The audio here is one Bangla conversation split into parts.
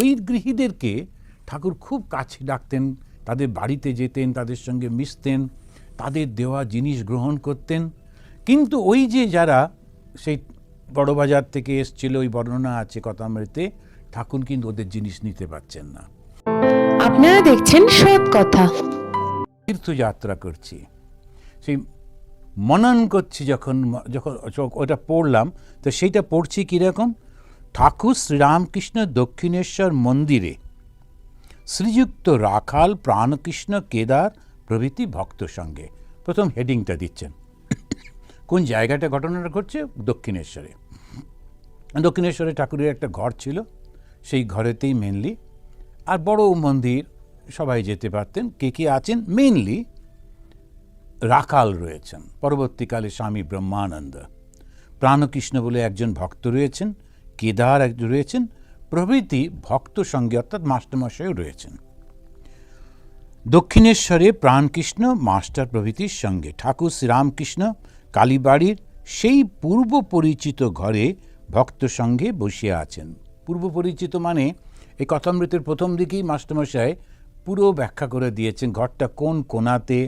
ওই গৃহীদেরকে ঠাকুর খুব কাছে ডাকতেন তাদের বাড়িতে যেতেন তাদের সঙ্গে মিশতেন তাদের দেওয়া জিনিস গ্রহণ করতেন। কিন্তু ওই যে যারা সেই বড়বাজার থেকে এসছিল ওই বর্ণনা আছে কথামৃতে ঠাকুর কিন্তু ওদের জিনিস নিতে পারছেন না। আপনারা দেখছেন সৎ কথা। তীর্থযাত্রা করছি। সেই মনন করছি যখন যখন ওটা পড়লাম তো সেইটা পড়ছি কীরকম? ঠাকুর শ্রীরামকৃষ্ণ দক্ষিণেশ্বর মন্দিরে শ্রীযুক্ত রাখাল প্রাণকৃষ্ণ কেদার প্রভৃতি ভক্ত সঙ্গে। প্রথম হেডিংটা দিচ্ছেন। কোন জায়গাটা ঘটনাটা ঘটছে? দক্ষিণেশ্বরে। দক্ষিণেশ্বরে ঠাকুরের একটা ঘর ছিল। সেই ঘরেতেই মেনলি আর বড় মন্দির সবাই যেতে পারতেন। কে কে আছেন? মেনলি রাখাল রয়েছেন। পরবর্তীকালে স্বামী ব্রহ্মানন্দ। প্রাণকৃষ্ণ বলে একজন ভক্ত রয়েছেন। কেদার একজন রয়েছেন, প্রভৃতি ভক্ত সঙ্গে অর্থাৎ মাস্টারমশাইও রয়েছেন। দক্ষিণেশ্বরে প্রাণকৃষ্ণ, মাস্টার প্রভৃতির সঙ্গে ঠাকুর শ্রীরামকৃষ্ণ, কালীবাড়ির সেই পূর্ব পরিচিত ঘরে ভক্ত সঙ্গে বসিয়া আছেন। পূর্ব পরিচিত মানে এই কথামৃতের প্রথম দিকেই মাস্টারমশাই পুরো ব্যাখ্যা করে দিয়েছেন, ঘরটা কোন কোনাতে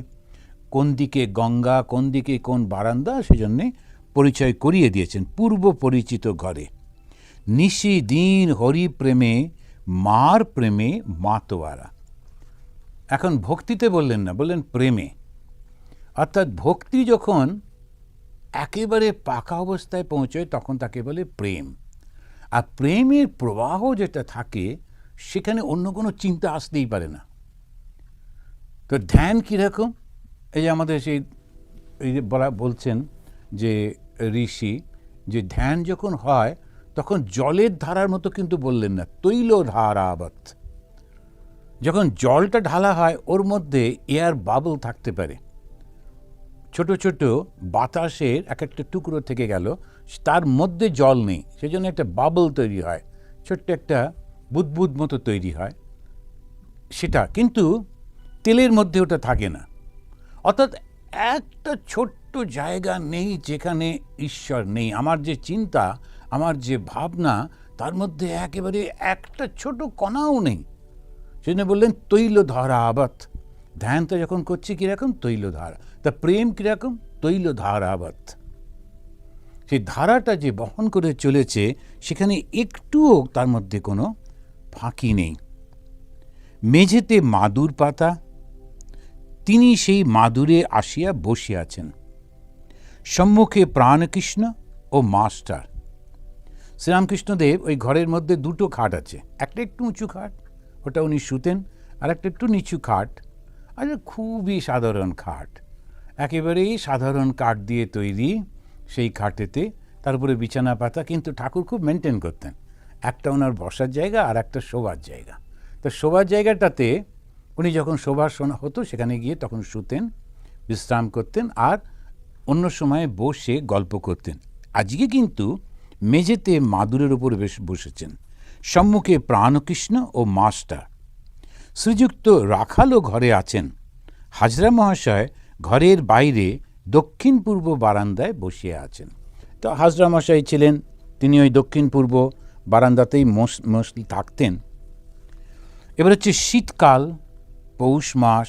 কোন দিকে গঙ্গা, কোন দিকে কোন বারান্দা, সেজন্যে পরিচয় করিয়ে দিয়েছেন, পূর্ব পরিচিত ঘরে। নিশি দিন হরি প্রেমে, মার প্রেমে মাতোয়ারা। এখন ভক্তিতে বললেন না, বললেন প্রেমে। অর্থাৎ ভক্তি যখন একেবারে পাকা অবস্থায় পৌঁছয়, তখন তাকে বলে প্রেম। আর প্রেমের প্রবাহ যেটা থাকে, সেখানে অন্য কোনো চিন্তা আসতেই পারে না। তো ধ্যান কীরকম? এই যে আমাদের সেই বলা, বলছেন যে ঋষি, যে ধ্যান যখন হয় তখন জলের ধারার মতো কিন্তু বললেন না তৈল ধারাবত যখন জলটা ঢালা হয়, ওর মধ্যে এয়ার বাবল থাকতে পারে। ছোট ছোট বাতাসের এক একটা টুকরো থেকে গেল, তার মধ্যে জল নেই, সেজন্য একটা বাবল তৈরি হয়, ছোট্ট একটা বুদবুদ মতো তৈরি হয়। সেটা কিন্তু তেলের মধ্যে ওটা থাকে না। অর্থাৎ একটা ছোট্ট জায়গা নেই যেখানে ঈশ্বর নেই। আমার যে চিন্তা আমার যে ভাবনা, তার মধ্যে একেবারে একটা ছোট কণাও নেই। সেজন্য বললেন তৈল ধারা আবাত ধ্যানটা যখন করছি, কীরকম? তৈল ধারা তা প্রেম কীরকম? তৈল ধারাবত সেই ধারাটা যে বহন করে চলেছে, সেখানে একটুও তার মধ্যে কোনো ফাঁকি নেই। মেঝেতে মাদুর পাতা, তিনি সেই মাদুরে আসিয়া বসে আছেন সম্মুখে প্রাণকৃষ্ণ ও মাস্টার। শ্রীরামকৃষ্ণদেব ওই ঘরের মধ্যে দুটো খাট আছে। একটা একটু উঁচু খাট, ওটা উনি শুতেন, আর একটা একটু নিচু খাট। আর খুবই সাধারণ খাট। একেবারেই সাধারণ কাঠ দিয়ে তৈরি সেই খাটেতে, তার উপরে বিছানা পাতা, কিন্তু ঠাকুর খুব মেনটেন করতেন। একটা ওনার বসার জায়গা আর একটা শোবার জায়গা। তো শোবার জায়গাটাতে উনি যখন শোবার শোনা হতো, সেখানে গিয়ে তখন শুতেন, বিশ্রাম করতেন, আর অন্য সময়ে বসে গল্প করতেন। আজকে কিন্তু মেঝেতে মাদুরের বেশ বসেছেন। সম্মুখে প্রাণকৃষ্ণ ও মাস্টার। শ্রীযুক্ত রাখালও ঘরে আছেন। হাজরা মহাশয় ঘরের বাইরে দক্ষিণ পূর্ব বারান্দায় বসিয়ে আছেন। তো হাজরা মশাই ছিলেন, তিনি ওই দক্ষিণ পূর্ব বারান্দাতেই মোস্টলি থাকতেন। এবার হচ্ছে শীতকাল, পৌষ মাস,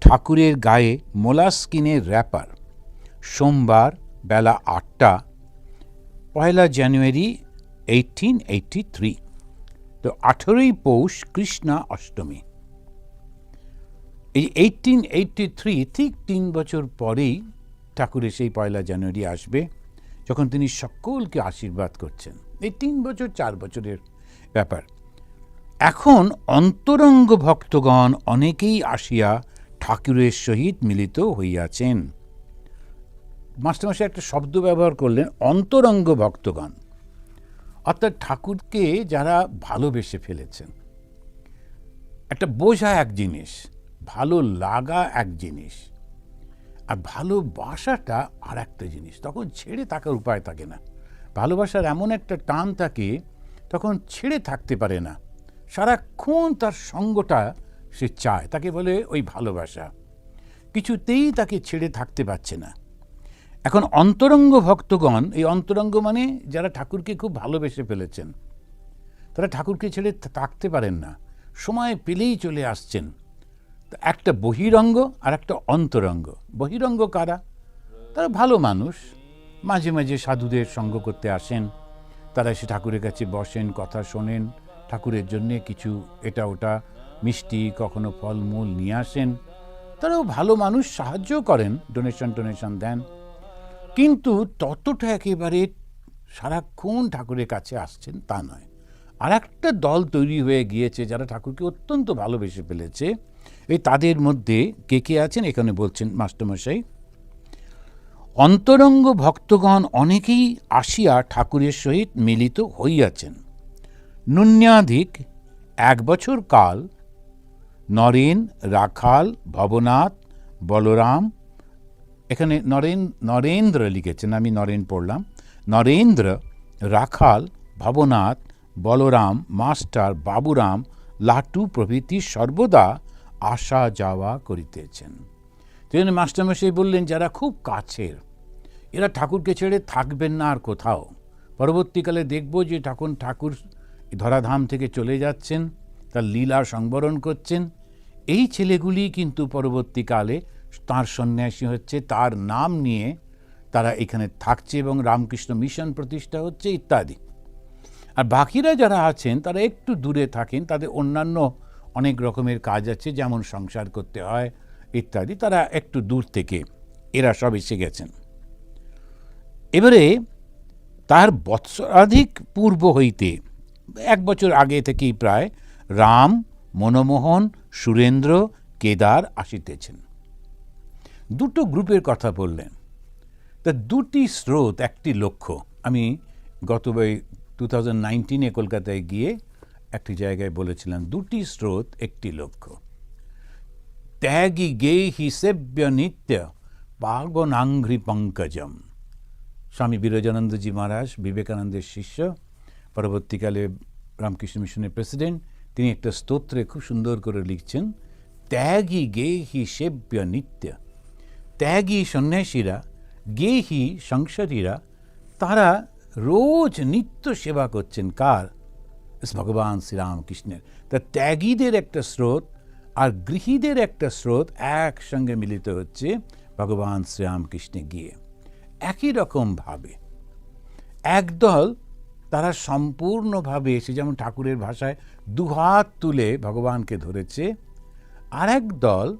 ঠাকুরের গায়ে মোলাস্কিনের র্যাপার সোমবার বেলা আটটা পয়লা জানুয়ারি এইটিন এইটটি থ্রি তো আঠেরোই পৌষ কৃষ্ণা অষ্টমী। এই এইটিন এইটটি থ্রি ঠিক তিন বছর পরেই ঠাকুরের সেই পয়লা জানুয়ারি আসবে, যখন তিনি সকলকে আশীর্বাদ করছেন। এই তিন বছর, চার বছরের ব্যাপার। এখন অন্তরঙ্গ ভক্তগণ অনেকেই আসিয়া ঠাকুরের সহিত মিলিত হইয়াছেন। মাস্টারমশাই একটা শব্দ ব্যবহার করলেন, অন্তরঙ্গ ভক্তগণ। অর্থাৎ ঠাকুরকে যারা ভালোবেসে ফেলেছেন। একটা বোঝা এক জিনিস, ভালো লাগা এক জিনিস, আর ভালোবাসাটা আর একটা জিনিস। তখন ছেড়ে থাকার উপায় থাকে না। ভালোবাসার এমন একটা টান থাকে, তখন ছেড়ে থাকতে পারে না। সারাক্ষণ তার সঙ্গটা সে চায়, তাকে বলে ওই ভালোবাসা। কিছুতেই তাকে ছেড়ে থাকতে পারছে না। এখন অন্তরঙ্গ ভক্তগণ, এই অন্তরঙ্গ মানে যারা ঠাকুরকে খুব ভালোবেসে ফেলেছেন, তারা ঠাকুরকে ছেড়ে থাকতে পারেন না, সময় পেলেই চলে আসছেন। একটা বহিরঙ্গ আর একটা অন্তরঙ্গ। বহিরঙ্গ কারা? তারা ভালো মানুষ, মাঝে মাঝে সাধুদের সঙ্গ করতে আসেন, তারা এসে ঠাকুরের কাছে বসেন, কথা শোনেন, ঠাকুরের জন্যে কিছু এটা ওটা, মিষ্টি, কখনো ফলমূল নিয়ে আসেন। তারাও ভালো মানুষ সাহায্য করেন ডোনেশন টোনেশন দেন। কিন্তু ততটা একেবারে সারাক্ষণ ঠাকুরের কাছে আসছেন তা নয়। আর একটা দল তৈরি হয়ে গিয়েছে যারা ঠাকুরকে অত্যন্ত ভালোবেসে ফেলেছে। এই তাদের মধ্যে কে কে আছেন? এখানে বলছেন মাস্টারমশাই। অন্তরঙ্গ ভক্তগণ অনেকেই আসিয়া ঠাকুরের সহিত মিলিত হইয়াছেন। ন্যূন্যাধিক এক বছর কাল, নরেন, রাখাল, ভবনাথ, বলরাম এখানে নরেন, নরেন্দ্র লিখেছেন, আমি নরেন পড়লাম। নরেন্দ্র, রাখাল, ভবনাথ, বলরাম, মাস্টার, বাবুরাম, লাটু প্রভৃতি সর্বদা আসা যাওয়া করিতেছেন। তিনি মাস্টারমশাই বললেন, যারা খুব কাছের, এরা ঠাকুরকে ছেড়ে থাকবেন না আর কোথাও। পরবর্তীকালে দেখব যে ঠাকুর ঠাকুর ধরাধাম থেকে চলে যাচ্ছেন, তার লীলা সংবরণ করছেন। এই ছেলেগুলি কিন্তু পরবর্তীকালে তার সন্ন্যাসী হচ্ছে, তার নাম নিয়ে তারা এখানে থাকছে এবং রামকৃষ্ণ মিশন প্রতিষ্ঠা হচ্ছে ইত্যাদি। আর বাকিরা যারা আছেন, তারা একটু দূরে থাকেন, তাদের অন্যান্য অনেক রকমের কাজ আছে, যেমন সংসার করতে হয় ইত্যাদি, তারা একটু দূর থেকে এরা সব এসে গেছেন। এবারে তার বৎসরাধিক পূর্ব হইতে এক বছর আগে থেকেই প্রায় রাম, মনমোহন, সুরেন্দ্র, কেদার আসিতেছেন। দুটো গ্রুপের কথা বললেন। তা দুটি স্রোত, একটি লক্ষ্য। আমি গত টু থাউজেন্ড নাইনটিনে কলকাতায় গিয়ে একটি জায়গায় বলেছিলাম, দুটি স্রোত, একটি লক্ষ্য। ত্যাগী গেহি সেব্য নিত্য পাগনাঙ্ঘ্রি পঙ্কজম। স্বামী বিরজানন্দজি মহারাজ, বিবেকানন্দের শিষ্য, পরবর্তীকালে রামকৃষ্ণ মিশনের প্রেসিডেন্ট, তিনি একটা স্তোত্রে খুব সুন্দর করে লিখছেন, ত্যাগী গেহি সেব্য নিত্য ত্যাগী সন্ন্যাসীরা, গেহি সংসারীরা তারা রোজ নিত্য সেবা করছেন। কার? ভগবান শ্রীরামকৃষ্ণের। তা ত্যাগীদের একটা স্রোত আর গৃহীদের একটা স্রোত একসঙ্গে মিলিত হচ্ছে ভগবান শ্রীরামকৃষ্ণে গিয়ে। একই রকমভাবে একদল তারা সম্পূর্ণভাবে এসে যেমন ঠাকুরের ভাষায় দুহাত তুলে ভগবানকে ধরেছে আর এক দল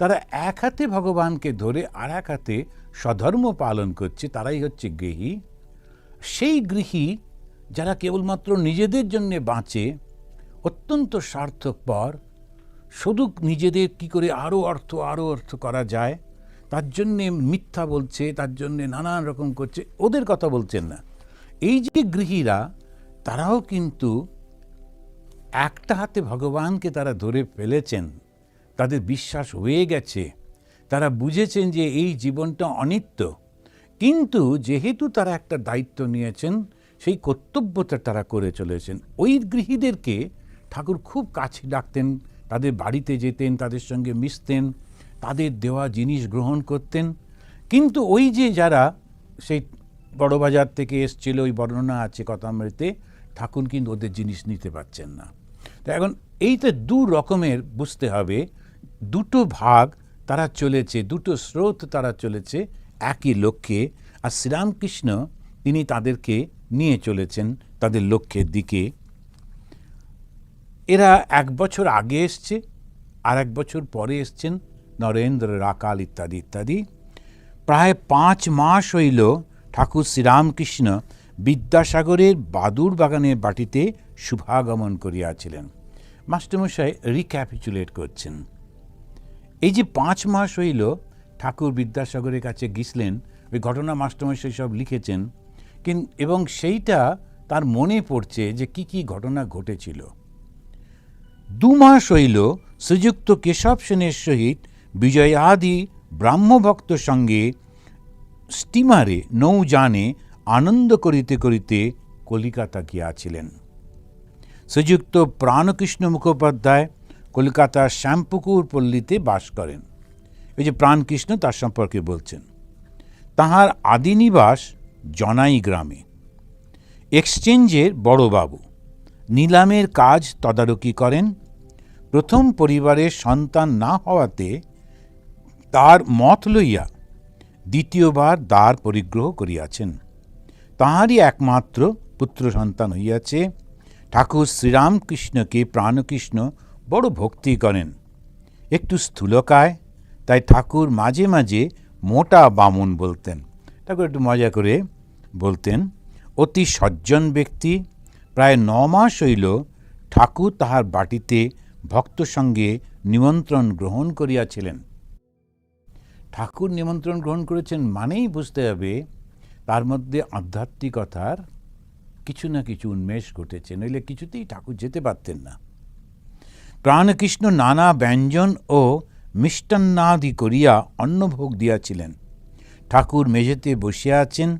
তারা এক হাতে ভগবানকে ধরে আর এক হাতে স্বধর্ম পালন করছে, তারাই হচ্ছে গৃহী। সেই গৃহী যারা কেবলমাত্র নিজেদের জন্যে বাঁচে, অত্যন্ত স্বার্থপর, শুধু নিজেদের কি করে আরও অর্থ আরও অর্থ করা যায়, তার জন্যে মিথ্যা বলছে, তার জন্যে নানান রকম করছে, ওদের কথা বলছেন না। এই যে গৃহীরা, তারাও কিন্তু একটা হাতে ভগবানকে তারা ধরে ফেলেছেন। তাদের বিশ্বাস হয়ে গেছে। তারা বুঝেছেন যে এই জীবনটা অনিত্য। কিন্তু যেহেতু তারা একটা দায়িত্ব নিয়েছেন, সেই কর্তব্যটা তারা করে চলেছেন। ওই গৃহীদেরকে ঠাকুর খুব কাছে ডাকতেন, তাদের বাড়িতে যেতেন, তাদের সঙ্গে মিশতেন, তাদের দেওয়া জিনিস গ্রহণ করতেন। কিন্তু ওই যে যারা সেই বড়বাজার থেকে এসছিল, ওই বর্ণনা আছে কথামৃতে ঠাকুর কিন্তু ওদের জিনিস নিতে পারছেন না। তো এখন এইটা দু রকমের বুঝতে হবে। দুটো ভাগ তারা চলেছে, দুটো স্রোত তারা চলেছে একই লক্ষ্যে আর শ্রীরামকৃষ্ণ তিনি তাদেরকে নিয়ে চলেছেন তাদের লক্ষ্যের দিকে। এরা এক বছর আগে এসছে, আর এক বছর পরে এসছেন নরেন্দ্র, রাকাল ইত্যাদি ইত্যাদি। প্রায় পাঁচ মাস হইল ঠাকুর শ্রীরামকৃষ্ণ বিদ্যাসাগরের বাদুর বাগানের বাটিতে শুভাগমন করিয়াছিলেন। মাস্টারমশাই রিক্যাপিচুলেট করছেন। এই যে পাঁচ মাস হইল ঠাকুর বিদ্যাসাগরের কাছে গিসলেন ওই ঘটনা মাস্টারমশাই সব লিখেছেন, কিন, এবং সেইটা তার মনে পড়ছে যে কি কি ঘটনা ঘটেছিল। দু মাস হইল শ্রীযুক্ত কেশব সেনের সহিত বিজয়াদি ব্রাহ্মভক্ত সঙ্গে স্টিমারে নৌযানে আনন্দ করিতে করিতে কলিকাতা গিয়াছিলেন। শ্রীযুক্ত প্রাণকৃষ্ণ মুখোপাধ্যায় কলকাতার শ্যামপুকুর পল্লীতে বাস করেন। এই যে প্রাণকৃষ্ণ তার সম্পর্কে বলছেন। তাহার আদিনিবাস জনাই গ্রামে। এক্সচেঞ্জের বড়বাবু নিলামের কাজ তদারকি করেন। প্রথম পরিবারের সন্তান না হওয়াতে তার মত লইয়া দ্বিতীয়বার দ্বার পরিগ্রহ করিয়াছেন। তাহারই একমাত্র পুত্র সন্তান হইয়াছে। ঠাকুর শ্রীরামকৃষ্ণকে প্রাণকৃষ্ণ বড় ভক্তি করেন। একটু স্থূলকায়, তাই ঠাকুর মাঝে মাঝে মোটা বামুন বলতেন। ঠাকুর একটু মজা করে বলতেন, অতি সজ্জন ব্যক্তি, প্রায় ন মাস হইল ঠাকুর তাহার বাটিতে ভক্ত সঙ্গে নিমন্ত্রণ গ্রহণ করিয়াছিলেন। ঠাকুর নিমন্ত্রণ গ্রহণ করেছেন মানেই বুঝতে হবে, তার মধ্যে আধ্যাত্মিকতার কিছু না কিছু উন্মেষ ঘটেছে, নইলে কিছুতেই ঠাকুর যেতে পারতেন না। প্রাণকৃষ্ণ নানা ব্যঞ্জন ও মিষ্টান্নাদি করিয়া অন্নভোগ দিয়াছিলেন। ঠাকুর মেঝেতে বসিয়া আছেন,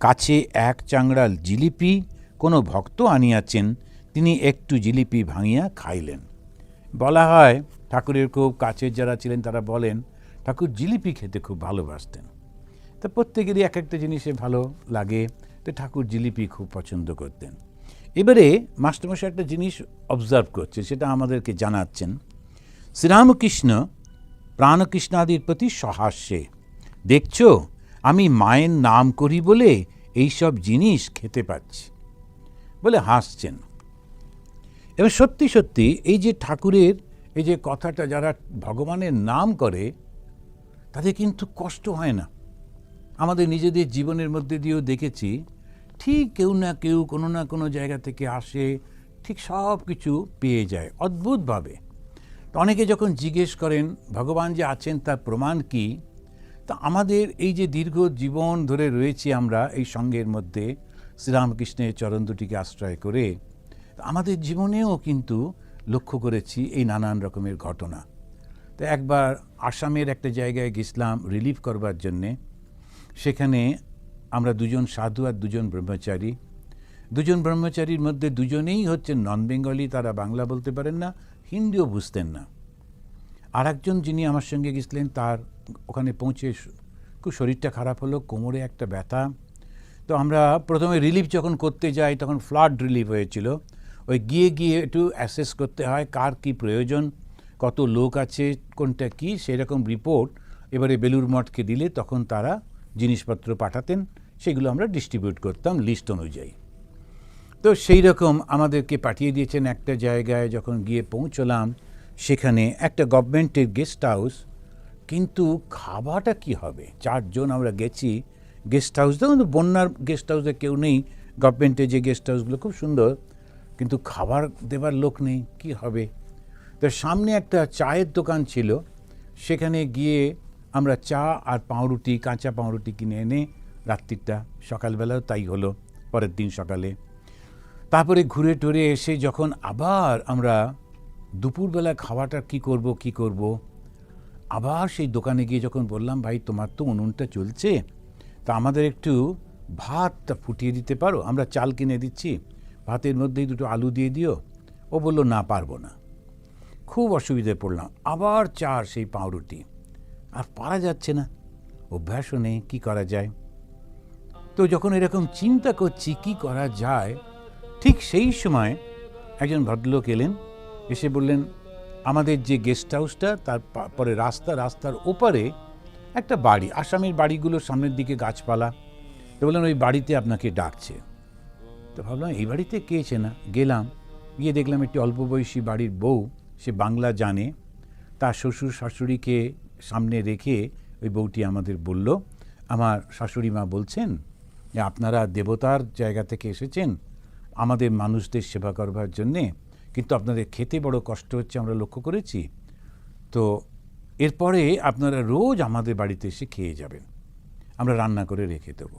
কাছে এক চাংড়া জিলিপি কোনো ভক্ত আনিয়াছেন, তিনি একটু জিলিপি ভাঙিয়া খাইলেন। বলা হয়, ঠাকুরের খুব কাছের যারা ছিলেন তারা বলেন, ঠাকুর জিলিপি খেতে খুব ভালোবাসতেন। তা প্রত্যেকেরই এক একটা জিনিসে ভালো লাগে, তো ঠাকুর জিলিপি খুব পছন্দ করতেন। এবারে মাস্টারমশাই একটা জিনিস অবজার্ভ করছে, সেটা আমাদেরকে জানাচ্ছেন। শ্রীরামকৃষ্ণ প্রাণকৃষ্ণাদির প্রতি সহাস্যে, দেখছ, আমি মায়ের নাম করি বলে এইসব জিনিস খেতে পাচ্ছি। বলে হাসছেন। এবং সত্যি সত্যি এই যে ঠাকুরের, এই যে কথাটা যারা ভগবানের নাম করে, তাদের কিন্তু কষ্ট হয় না। আমাদের নিজেদের জীবনের মধ্যে দিয়েও দেখেছি ঠিক কেউ না কেউ কোনো না কোনো জায়গা থেকে আসে, ঠিক সব কিছু পেয়ে যায় অদ্ভুতভাবে। তো অনেকে যখন জিজ্ঞেস করেন, ভগবান যে আছেন তার প্রমাণ কি? তা আমাদের এই যে দীর্ঘ জীবন ধরে রয়েছি আমরা এই সঙ্গের মধ্যে, শ্রীরামকৃষ্ণের চরণ দুটিকে আশ্রয় করে, তা আমাদের জীবনেও কিন্তু লক্ষ্য করেছি এই নানান রকমের ঘটনা। তো একবার আসামের একটা জায়গায় গেছিলাম রিলিফ করবার জন্যে। সেখানে আমরা দুজন সাধু আর দুজন ব্রহ্মচারী। দুজন ব্রহ্মচারীর মধ্যে দুজনেই হচ্ছেন নন বেঙ্গলি তারা বাংলা বলতে পারেন না, হিন্দিও বুঝতেন না। আর একজন যিনি আমার সঙ্গে গেছিলেন, তার ওখানে পৌঁছে খুব শরীরটা খারাপ হলো, কোমরে একটা ব্যথা। তো আমরা প্রথমে রিলিফ যখন করতে যাই, তখন ফ্লাড রিলিফ হয়েছিল। ওই গিয়ে গিয়ে একটু অ্যাসেস করতে হয়, কার কি প্রয়োজন, কত লোক আছে, কোনটা কি, সেরকম রিপোর্ট এবারে বেলুর মঠকে দিলে তখন তারা জিনিসপত্র পাঠাতেন, সেগুলো আমরা ডিস্ট্রিবিউট করতাম লিস্ট অনুযায়ী। তো সেই রকম আমাদেরকে পাঠিয়ে দিয়েছেন একটা জায়গায়, যখন গিয়ে পৌঁছলাম, সেখানে একটা গভর্নমেন্টের গেস্ট হাউস কিন্তু খাওয়াটা কি হবে? চারজন আমরা গেছি গেস্ট হাউস কিন্তু বন্যার গেস্ট হাউসে কেউ নেই, গভর্নমেন্টের যে গেস্ট হাউসগুলো খুব সুন্দর, কিন্তু খাবার দেবার লোক নেই, কি হবে? তো সামনে একটা চায়ের দোকান ছিল, সেখানে গিয়ে আমরা চা আর পাউরুটি, কাঁচা পাউরুটি কিনে এনে রাত্রিটা, সকালবেলাও তাই হলো, পরের দিন সকালে। তারপরে ঘুরে টুরে এসে যখন আবার আমরা দুপুরবেলা খাওয়াটা কি করব কি করব, আবার সেই দোকানে গিয়ে যখন বললাম, ভাই, তোমার তো উনুনটা চলছে, তা আমাদের একটু ভাতটা ফুটিয়ে দিতে পারো? আমরা চাল কিনে দিচ্ছি, ভাতের মধ্যেই দুটো আলু দিয়ে দিও। ও বলল, না, পারব না। খুব অসুবিধায় পড়লাম। আবার চার সেই পাউরুটি। আর পারা যাচ্ছে না। অভ্যাসও নেই কী করা যায়? তো যখন এরকম চিন্তা করছি কি করা যায়, ঠিক সেই সময় একজন ভদ্রলোক এলেন, এসে বললেন, আমাদের যে গেস্ট হাউসটা তার পরে রাস্তা, রাস্তার ওপারে একটা বাড়ি, আসামের বাড়িগুলোর সামনের দিকে গাছপালা। তো বললেন, ওই বাড়িতে আপনাকে ডাকছে। তো ভাবলাম, এই বাড়িতে কে চেনা গেলাম, গিয়ে দেখলাম একটি অল্প বয়সী বাড়ির বউ, সে বাংলা জানে। তার শ্বশুর শাশুড়িকে সামনে রেখে ওই বউটি আমাদের বলল, আমার শাশুড়ি মা বলছেন, যে আপনারা দেবতার জায়গা থেকে এসেছেন, আমাদের মানুষদের সেবা করবার জন্যে, কিন্তু আপনাদের খেতে বড় কষ্ট হচ্ছে, আমরা লক্ষ্য করেছি। তো এরপরে আপনারা রোজ আমাদের বাড়িতে এসে খেয়ে যাবেন। আমরা রান্না করে রেখে দেবো।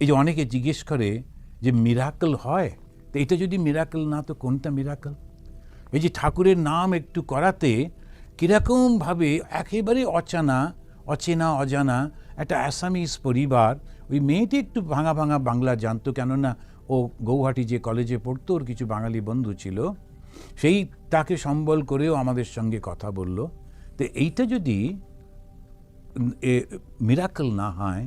এই যে অনেকে জিজ্ঞেস করে যে মিরাকল হয়, তো এটা যদি মিরাকল না, তো কোনটা মিরাকল এই যে ঠাকুরের নাম একটু করাতে কীরকমভাবে একেবারে অচানা, অচেনা, অজানা একটা অ্যাসামিস পরিবার, ওই মেয়েটি একটু ভাঙা ভাঙা বাংলা জানতো, কেননা ও গৌহাটি যে কলেজে পড়তো, ওর কিছু বাঙালি বন্ধু ছিল, সেই তাকে সম্বল করেও আমাদের সঙ্গে কথা বলল। তো এইটা যদি মিরাকল না হয়,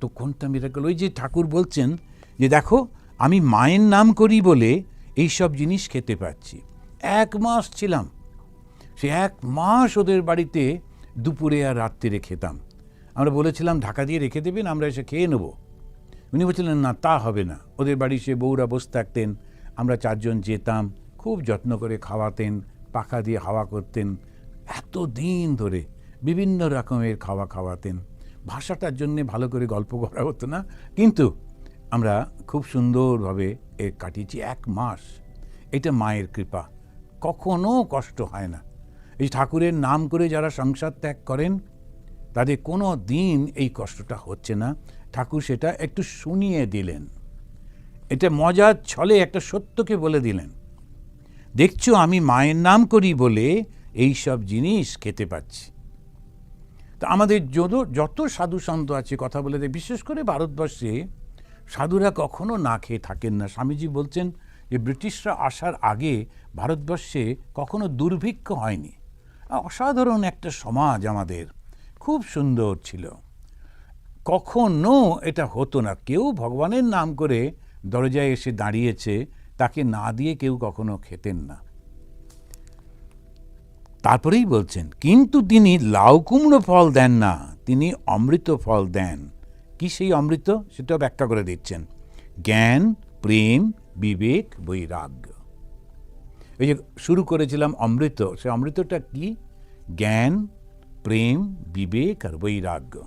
তো কোনটা মিরাকল ওই যে ঠাকুর বলছেন যে দেখো, আমি মায়ের নাম করি বলে এই সব জিনিস খেতে পাচ্ছি। এক মাস ছিলাম। সে এক মাস ওদের বাড়িতে দুপুরে আর রাত্রিরে খেতাম আমরা বলেছিলাম, ঢাকা দিয়ে রেখে দেবেন আমরা এসে খেয়ে নেব। উনি বলছিলেন, না, তা হবে না। ওদের বাড়ি সে বউরা বসে থাকতেন, আমরা চারজন যেতাম, খুব যত্ন করে খাওয়াতেন, পাখা দিয়ে হাওয়া করতেন, এত দিন ধরে বিভিন্ন রকমের খাওয়া খাওয়াতেন। ভাষাটার জন্যে ভালো করে গল্প করা হতো না, কিন্তু আমরা খুব সুন্দরভাবে এ কাটিয়েছি এক মাস। এটা মায়ের কৃপা। কখনো কষ্ট হয় না। এই ঠাকুরের নাম করে যারা সংসার ত্যাগ করেন, তাদের কোনো দিন এই কষ্টটা হচ্ছে না। ঠাকুর সেটা একটু শুনিয়ে দিলেন। এটা মজার ছলে একটা সত্যকে বলে দিলেন। দেখছ, আমি মায়ের নাম করি বলে এই সব জিনিস খেতে পাচ্ছি। তা আমাদের যত যত সাধু সন্ত আছে, কথা বলে দেয়, বিশেষ করে ভারতবর্ষে সাধুরা কখনো না খেয়ে থাকেন না। স্বামীজি বলছেন যে, ব্রিটিশরা আসার আগে ভারতবর্ষে কখনো দুর্ভিক্ষ হয়নি। অসাধারণ একটা সমাজ আমাদের। খুব সুন্দর ছিল। কখনো এটা হতো না। কেউ ভগবানের নাম করে দরজায় এসে দাঁড়িয়েছে, তাকে না দিয়ে কেউ কখনো খেতেন না। তারপরেই বলছেন, কিন্তু তিনি লাউ কুমড়ো ফল দেন না, তিনি অমৃত ফল দেন। কি সেই অমৃত? সেটাও ব্যাখ্যা করে দিচ্ছেন। জ্ঞান, প্রেম, বিবেক, বৈরাগ্য। এই যে শুরু করেছিলাম অমৃত, সে অমৃতটা কি? জ্ঞান, প্রেম, বিবেক আর বৈরাগ্য।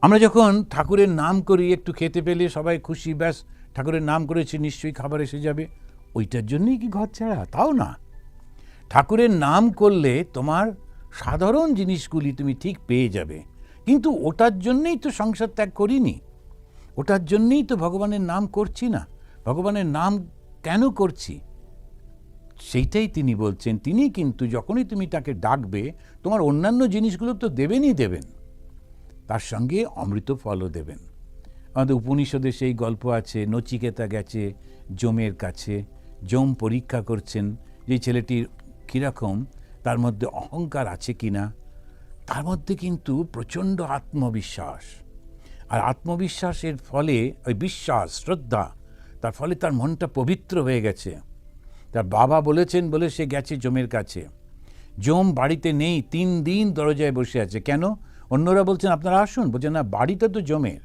আমরা যখন ঠাকুরের নাম করি, একটু খেতে পেলে সবাই খুশি, ব্যাস, ঠাকুরের নাম করেছি, নিশ্চয়ই খাবার এসে যাবে। ওইটার জন্যই কি ঘর ছাড়া? তাও না। ঠাকুরের নাম করলে তোমার সাধারণ জিনিসগুলি তুমি ঠিক পেয়ে যাবে। কিন্তু ওটার জন্যেই তো সংসার ত্যাগ করিনি। ওটার জন্যেই তো ভগবানের নাম করছি না। ভগবানের নাম কেন করছি? সেইটাই তিনি বলছেন, তিনি কিন্তু যখনই তুমি তাকে ডাকবে, তোমার অন্যান্য জিনিসগুলো তো দেবেনই দেবেন। তার সঙ্গে অমৃত ফলও দেবেন। আমাদের উপনিষদে সেই গল্প আছে, নচিকেতা গেছে জমের কাছে জম পরীক্ষা করছেন যে ছেলেটির কীরকম, তার মধ্যে অহংকার আছে কি না তার মধ্যে কিন্তু প্রচণ্ড আত্মবিশ্বাস। আর আত্মবিশ্বাসের ফলে, ওই বিশ্বাস, শ্রদ্ধা, তার ফলে তার মনটা পবিত্র হয়ে গেছে। তার বাবা বলেছেন বলে সে গেছে জমের কাছে। জম বাড়িতে নেই, তিন দিন দরজায় বসে আছে। কেন? অন্যরা বলছেন, আপনারা আসুন। বলছেন, না, বাড়িটা তো জমের।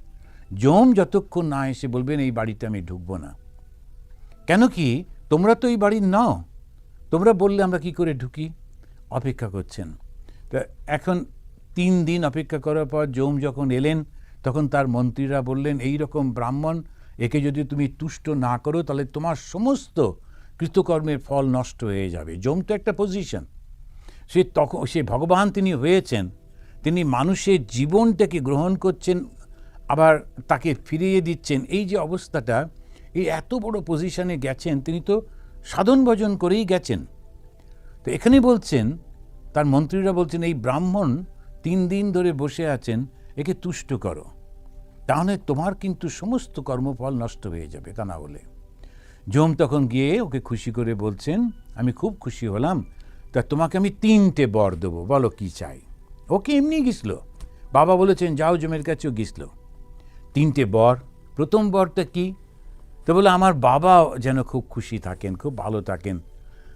জম যতক্ষণ না এসে বলবেন, এই বাড়িতে আমি ঢুকবো না। কেন কি? তোমরা তো এই বাড়ির নাও। তোমরা বললে আমরা কি করে ঢুকি? অপেক্ষা করছেন। তা এখন তিন দিন অপেক্ষা করার পর জম যখন এলেন, তখন তার মন্ত্রীরা বললেন, এই রকম ব্রাহ্মণ, একে যদি তুমি তুষ্ট না করো, তাহলে তোমার সমস্ত কৃতকর্মের ফল নষ্ট হয়ে যাবে। জম তো একটা পজিশন সে তখন, সে ভগবান তিনি হয়েছেন, তিনি মানুষের জীবনটাকে গ্রহণ করছেন, আবার তাকে ফিরিয়ে দিচ্ছেন। এই যে অবস্থাটা এই এত বড় পজিশনে গেছেন, তিনি তো সাধন ভজন করেই গেছেন। তো এখানে বলছেন, তার মন্ত্রীরা বলছেন, এই ব্রাহ্মণ তিন দিন ধরে বসে আছেন, একে তুষ্ট করো। তাহলে তোমার কিন্তু সমস্ত কর্মফল নষ্ট হয়ে যাবে তা না হলে। জম তখন গিয়ে ওকে খুশি করে বলছেন, আমি খুব খুশি হলাম। তা তোমাকে আমি তিনটে বর দেবো, বলো কি চাই? ওকে এমনি গিসল। বাবা বলেছেন, যাও জমের কাছেও গিসল। তিনটে বর, প্রথম বরটা কি? তো বলে, আমার বাবা যেন খুব খুশি থাকেন, খুব ভালো থাকেন।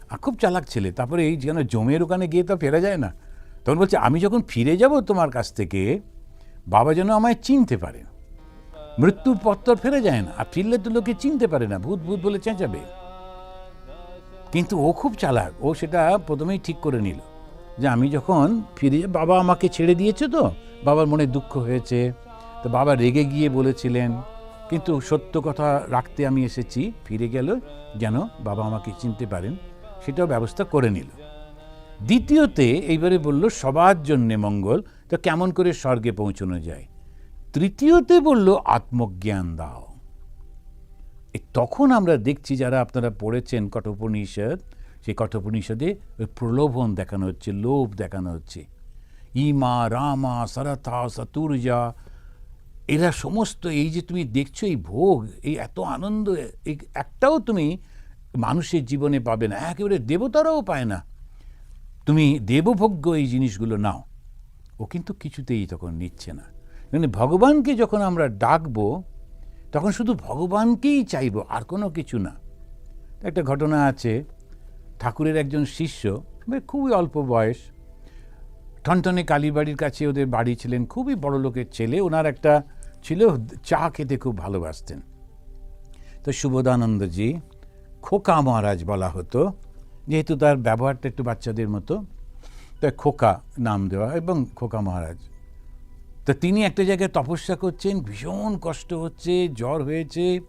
আর খুব চালাক ছেলে, তারপরে এই যেন জমের ওখানে গিয়ে তো ফেরা যায় না? তখন বলছে, আমি যখন ফিরে যাব তোমার কাছ থেকে, বাবা যেন আমায় চিনতে পারে তো আর ফেরা যায় না। আর ফিরলে তো লোকে চিনতে পারে না, ভূত ভূত বলে চেঁচাবে। কিন্তু ও খুব চালাক। ও সেটা প্রথমেই ঠিক করে নিল যে আমি যখন ফিরে বাবা আমাকে ছেড়ে দিয়েছে তো, বাবার মনে দুঃখ হয়েছে। তো বাবা রেগে গিয়ে বলেছিলেন, কিন্তু সত্য কথা রাখতে আমি এসেছি, ফিরে গেল যেন বাবা আমাকে চিনতে পারেন। সেটাও ব্যবস্থা করে নিল। দ্বিতীয়তে এইবারে বলল, সবার জন্যে মঙ্গল। তো কেমন করে স্বর্গে পৌঁছানো যায়? তৃতীয়তে বলল, আত্মজ্ঞান দাও। তখন আমরা দেখছি যারা আপনারা পড়েছেন কঠোপনিষদ, সেই কঠোপনিষদে ওই প্রলোভন দেখানো হচ্ছে, লোভ দেখানো হচ্ছে। ইমা, রামা, সরথা সতুর্জা এরা সমস্ত এই যে তুমি দেখছ, এই ভোগ, এই এত আনন্দ, এই একটাও তুমি মানুষের জীবনে পাবে না, একেবারে দেবতারাও পায় না। তুমি দেবভোগ্য এই জিনিসগুলো নাও। ও কিন্তু কিছুতেই তখন নিচ্ছে না। মানে ভগবানকে যখন আমরা ডাকবো, তখন শুধু ভগবানকেই চাইব, আর কোনো কিছু না। একটা ঘটনা আছে, ঠাকুরের একজন শিষ্য খুবই অল্প বয়স, টনটনে কালীবাড়ির কাছে ওদের বাড়ি ছিলেন, খুবই বড় লোকের ছেলে, ওনার একটা ছিল, চা খেতে খুব ভালোবাসতেন। তো সুবোধানন্দজি খোকা মহারাজ বলা হতো, যেহেতু তার ব্যবহারটা একটু বাচ্চাদের মতো, তাই খোকা নাম দেওয়া এবং খোকা মহারাজ তো তিনি একটা জায়গায় তপস্যা করছেন, ভীষণ কষ্ট হচ্ছে, জ্বর হয়েছে,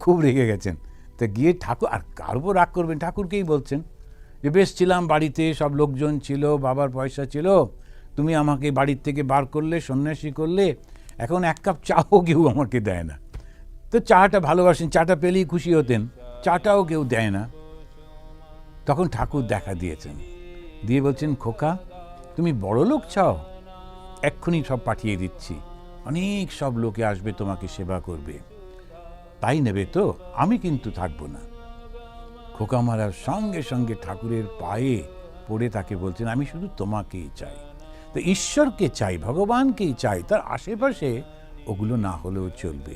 খুব রেগে গেছেন। তো গিয়ে ঠাকুর, আর কার উপর রাগ করবেন? ঠাকুরকেই বলছেন যে, বেশ ছিলাম বাড়িতে, সব লোকজন ছিল, বাবার পয়সা ছিল, তুমি আমাকে বাড়ির থেকে বার করলে, সন্ন্যাসী করলে, এখন এক কাপ চাও কেউ আমাকে দেয় না। তো চাটা ভালোবাসেন, চাটা পেলেই খুশি হতেন, চাটাও কেউ দেয় না। তখন ঠাকুর দেখা দিয়েছেন। দিয়ে বলছেন, খোকা, তুমি বড় লোক চাও? এক্ষুনি সব পাঠিয়ে দিচ্ছি। অনেক সব লোকে আসবে তোমাকে সেবা করবে। তাই নেবে তো, আমি কিন্তু থাকব না। খোকা মহারাজ সঙ্গে সঙ্গে ঠাকুরের পায়ে পড়ে তাকে বলছেন, আমি শুধু তোমাকেই চাই। তো ঈশ্বরকে চাই, ভগবানকেই চাই, তার আশেপাশে ওগুলো না হলেও চলবে।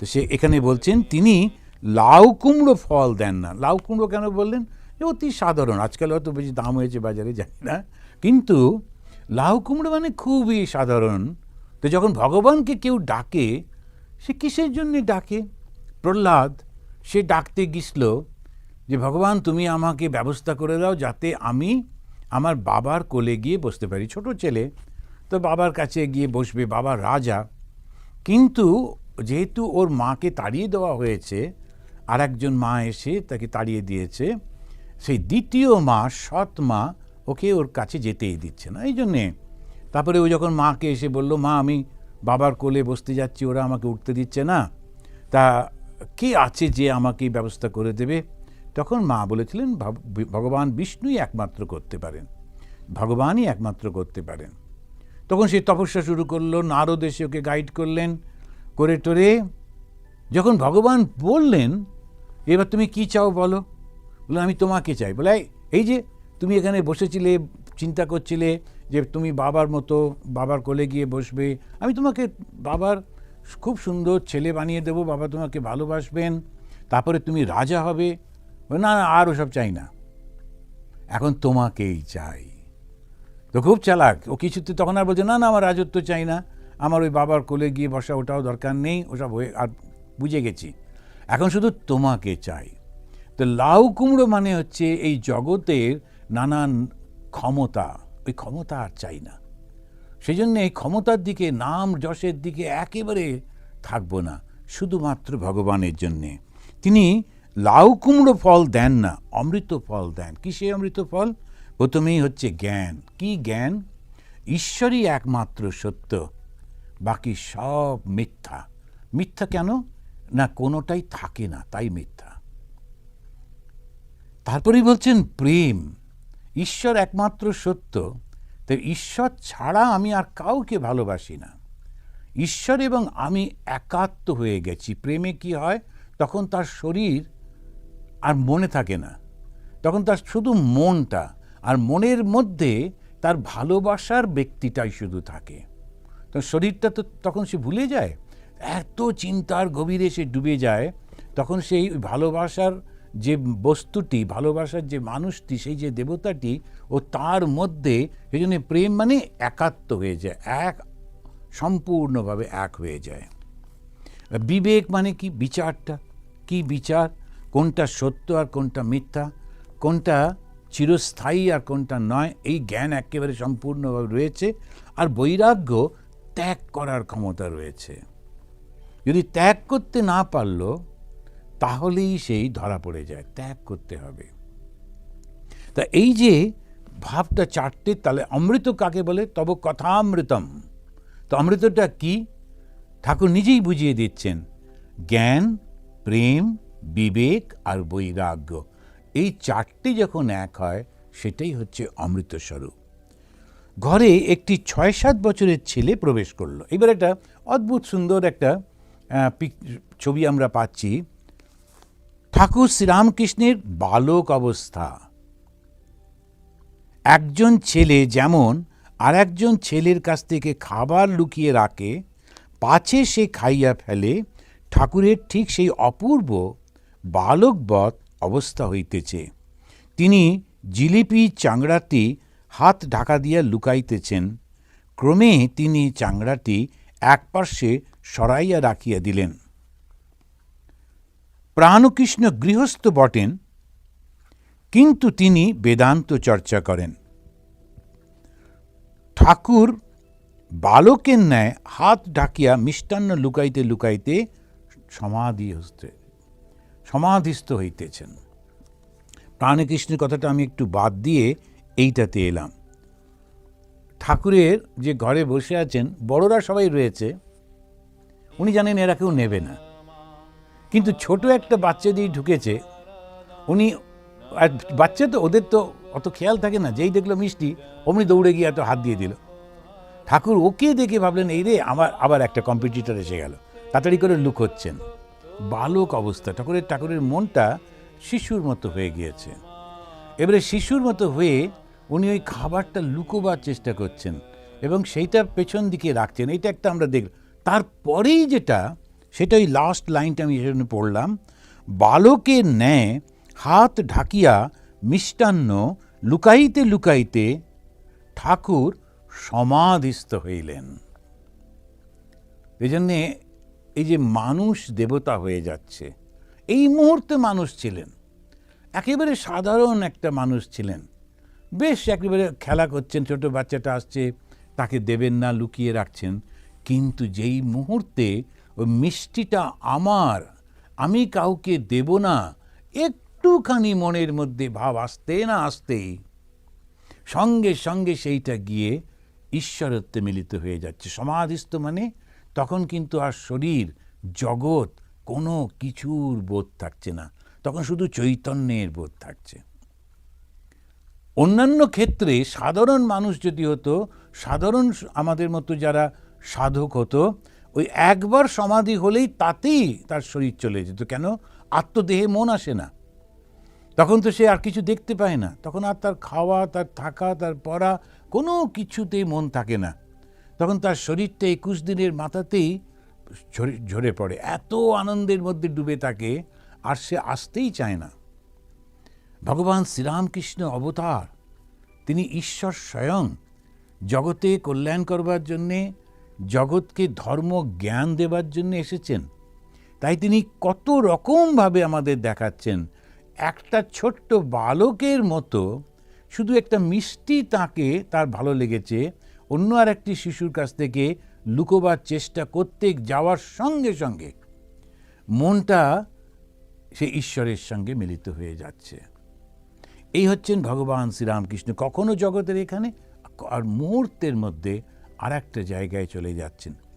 তো সে এখানে বলছেন, তিনি লাউ কুমড়ো ফল দেন না। লাউ কুমড়ো কেন বললেন? অতি সাধারণ, আজকাল হয়তো বেশি দাম হয়েছে বাজারে, জানি না। কিন্তু লাউ কুমড়ো মানে খুবই সাধারণ। তো যখন ভগবানকে কেউ ডাকে, সে কিসের জন্যে ডাকে? প্রহ্লাদ, সে ডাকতে গিয়েছিল যে, ভগবান, তুমি আমাকে ব্যবস্থা করে দাও যাতে আমি আমার বাবার কোলে গিয়ে বসতে পারি। ছোট ছেলে তো বাবার কাছে গিয়ে বসবে, বাবা রাজা। কিন্তু যেহেতু ওর মাকে তাড়িয়ে দেওয়া হয়েছে আর একজন মা এসে তাকে তাড়িয়ে দিয়েছে। সেই দ্বিতীয় মা সৎ মা ওকে ওর কাছে যেতেই দিচ্ছে না। এই জন্যে তারপরে ও যখন মাকে এসে বলল মা আমি বাবার কোলে বসতে যাচ্ছি ওরা আমাকে উঠতে দিচ্ছে না। তা কে আছে যে আমাকে ব্যবস্থা করে দেবে? তখন মা বলেছিলেন ভগবান বিষ্ণুই একমাত্র করতে পারেন। ভগবানই একমাত্র করতে পারেন। তখন সে তপস্যা শুরু করল নারদ এসে ওকে গাইড করলেন করে টোরে যখন ভগবান বললেন এবার তুমি কি চাও বলো? বলে আমি তোমাকে চাই। বলে "এই, এই যে তুমি এখানে বসেছিলে, চিন্তা করছিলে যে তুমি বাবার মতো, বাবার কোলে গিয়ে বসবে। আমি তোমাকে বাবার খুব সুন্দর ছেলে বানিয়ে দেবো, বাবা তোমাকে ভালোবাসবেন, তারপরে তুমি রাজা হবে। না না আর ওসব চাই না। এখন তোমাকেই চাই। তো খুব চালাক। ও কিছুতে তখন আর বলছে, না না, আমার রাজত্ব চাই না। আমার ওই বাবার কোলে গিয়ে বসা, ওটাও দরকার নেই। ওসব হয়ে, আর বুঝে গেছি। এখন শুধু তোমাকে চাই। তো লাউ কুমড়ো মানে হচ্ছে এই জগতের নানান ক্ষমতা, ওই ক্ষমতা আর চাই না। সেই জন্য এই ক্ষমতার দিকে, নাম যশের দিকে একেবারে থাকব না, শুধুমাত্র ভগবানের জন্যে। তিনি লাউ কুমড়ো ফল দেন না, অমৃত ফল দেন। কিসে অমৃত ফল? প্রথমেই হচ্ছে জ্ঞান। কি জ্ঞান? ঈশ্বরই একমাত্র সত্য, বাকি সব মিথ্যা। মিথ্যা কেন? না, কোনোটাই থাকে না, তাই মিথ্যা। তারপরেই বলছেন প্রেম। ঈশ্বর একমাত্র সত্য, তো ঈশ্বর ছাড়া আমি আর কাউকে ভালোবাসি না। ঈশ্বর এবং আমি একাত্ম হয়ে গেছি। প্রেমে কি হয়? তখন তার শরীর আর মনে থাকে না। তখন তার শুধু মনটা, আর মনের মধ্যে তার ভালোবাসার ব্যক্তিটাই শুধু থাকে। তো শরীরটা তো তখন সে ভুলে যায়। এত চিন্তার গভীরে সে ডুবে যায়, তখন সেই ভালোবাসার যে বস্তুটি, ভালোবাসার যে মানুষটি, সেই যে দেবতাটি ও তার মধ্যে সেই জন্য প্রেম মানে একাত্ম হয়ে যায়, এক, সম্পূর্ণভাবে এক হয়ে যায়। বিবেক মানে কি? বিচারটা। কি বিচার? কোনটা সত্য আর কোনটা মিথ্যা? কোনটা চিরস্থায়ী আর কোনটা নয়? এই জ্ঞান একেবারে সম্পূর্ণভাবে রয়েছে। আর বৈরাগ্য ত্যাগ করার ক্ষমতা রয়েছে। যদি ত্যাগ করতে না পারল তাহলেই সেই ধরা পড়ে যায়, ত্যাগ করতে হবে। তা এই যে ভাবটা চারটে তাহলে অমৃত কাকে বলে? তব কথামৃতম। তো অমৃতটা কি? ঠাকুর নিজেই বুঝিয়ে দিচ্ছেন, জ্ঞান, প্রেম, বিবেক আর বৈরাগ্য। এই চারটি যখন এক হয়, সেটাই হচ্ছে অমৃত স্বরূপ। ঘরে একটি ছয় সাত বছরের ছেলে প্রবেশ করল। এবার একটা অদ্ভুত সুন্দর একটা ছবি আমরা পাচ্ছি। ঠাকুর শ্রীরামকৃষ্ণের বালক অবস্থা। একজন ছেলে যেমন আর একজন ছেলের কাছ থেকে খাবার লুকিয়ে রাখে, পাছে সে খাইয়া ফেলে, ঠাকুরের ঠিক সেই অপূর্ব বালকবৎ অবস্থা হইতেছে। তিনি জিলিপি চাংড়াটি হাত ঢাকা দিয়া লুকাইতেছেন। ক্রমে তিনি চাংড়াটি একপার্শ্বে সরাইয়া রাখিয়া দিলেন। প্রাণকৃষ্ণ গৃহস্থ বটেন, কিন্তু তিনি বেদান্ত চর্চা করেন। ঠাকুর বালকের ন্যায় হাত ঢাকিয়া মিষ্টান্ন লুকাইতে লুকাইতে সমাধি হস্তে সমাধিস্থ হইতেছেন। প্রাণকৃষ্ণের কথাটা আমি একটু বাদ দিয়ে এইটাতে এলাম। ঠাকুরের যে ঘরে বসে আছেন, বড়রা সবাই রয়েছে, উনি জানেন এরা কেউ নেবে না। কিন্তু ছোট একটা বাচ্চা দিয়ে ঢুকেছে, উনি বাচ্চা তো, ওদের তো অত খেয়াল থাকে না, যেই দেখল মিষ্টি, অমনি দৌড়ে গিয়ে এত হাত দিয়ে দিল। ঠাকুর ওকে দেখে ভাবলেন, এই রে, আমার, আবার একটা কম্পিটিটর এসে গেল। তাড়াতাড়ি করে লুক হচ্ছেন। বালক অবস্থা, ঠাকুরের ঠাকুরের মনটা শিশুর মতো হয়ে গিয়েছে। এবারে শিশুর মতো হয়ে উনি ওই খাবারটা লুকোবার চেষ্টা করছেন এবং সেইটা পেছন দিকে রাখছেন। এইটা একটা আমরা দেখ, তারপরেই যেটা সেটা ওই লাস্ট লাইনটা আমি সেজন্য পড়লাম। বালকের ন্যায় হাত ঢাকিয়া মিষ্টান্ন, লুকাইতে লুকাইতে ঠাকুর সমাধিস্থ হইলেন। এই জন্যে এই যে মানুষ দেবতা হয়ে যাচ্ছে, এই মুহূর্তে মানুষ ছিলেন। একেবারে সাধারণ একটা মানুষ ছিলেন। বেশ একেবারে খেলা করছেন, ছোট বাচ্চাটা আসছে, তাকে দেবেন না, লুকিয়ে রাখছেন। কিন্তু যেই মুহূর্তে ওই মিষ্টিটা আমার, আমি কাউকে দেব না। একটুখানি মনের মধ্যে ভাব আসতে না আসতেই সঙ্গে সঙ্গে সেইটা গিয়ে ঈশ্বরত্বে মিলিত হয়ে যাচ্ছে। সমাধিস্থ মানে তখন কিন্তু আর শরীর, জগৎ কোনো কিছুর বোধ থাকছে না। তখন শুধু চৈতন্যের বোধ থাকছে। অন্যান্য ক্ষেত্রে সাধারণ মানুষ যদি হতো, সাধারণ আমাদের মতো যারা সাধক হতো ওই একবার সমাধি হলেই তাতেই তার শরীর চলে যেত। কেন? আত্মদেহে মন আসে না। তখন তো সে আর কিছু দেখতে পায় না। তখন আর তার খাওয়া, তার থাকা, তার পড়া কোনো কিছুতেই মন থাকে না। তখন তার শরীরটা একুশ দিনের মাথাতেই ঝরে- পড়ে। এত আনন্দের মধ্যে ডুবে থাকে আর সে আসতেই চায় না। ভগবান শ্রীরামকৃষ্ণ অবতার। তিনি ঈশ্বর স্বয়ং। জগতে কল্যাণ করবার জন্যে জগৎকে ধর্ম জ্ঞান দেবার জন্য এসেছেন। তাই তিনি কত রকমভাবে আমাদের দেখাচ্ছেন। একটা ছোট্ট বালকের মতো, শুধু একটা মিষ্টি তাকে তার ভালো লেগেছে। অন্য আর একটি শিশুর কাছ থেকে লুকোবার চেষ্টা করতে যাওয়ার সঙ্গে সঙ্গে মনটা সে ঈশ্বরের সঙ্গে মিলিত হয়ে যাচ্ছে। এই হচ্ছেন ভগবান শ্রীরামকৃষ্ণ। কখনো জগতের এখানে আর মুহূর্তের মধ্যে আর একটা জায়গায় চলে যাচ্ছেন।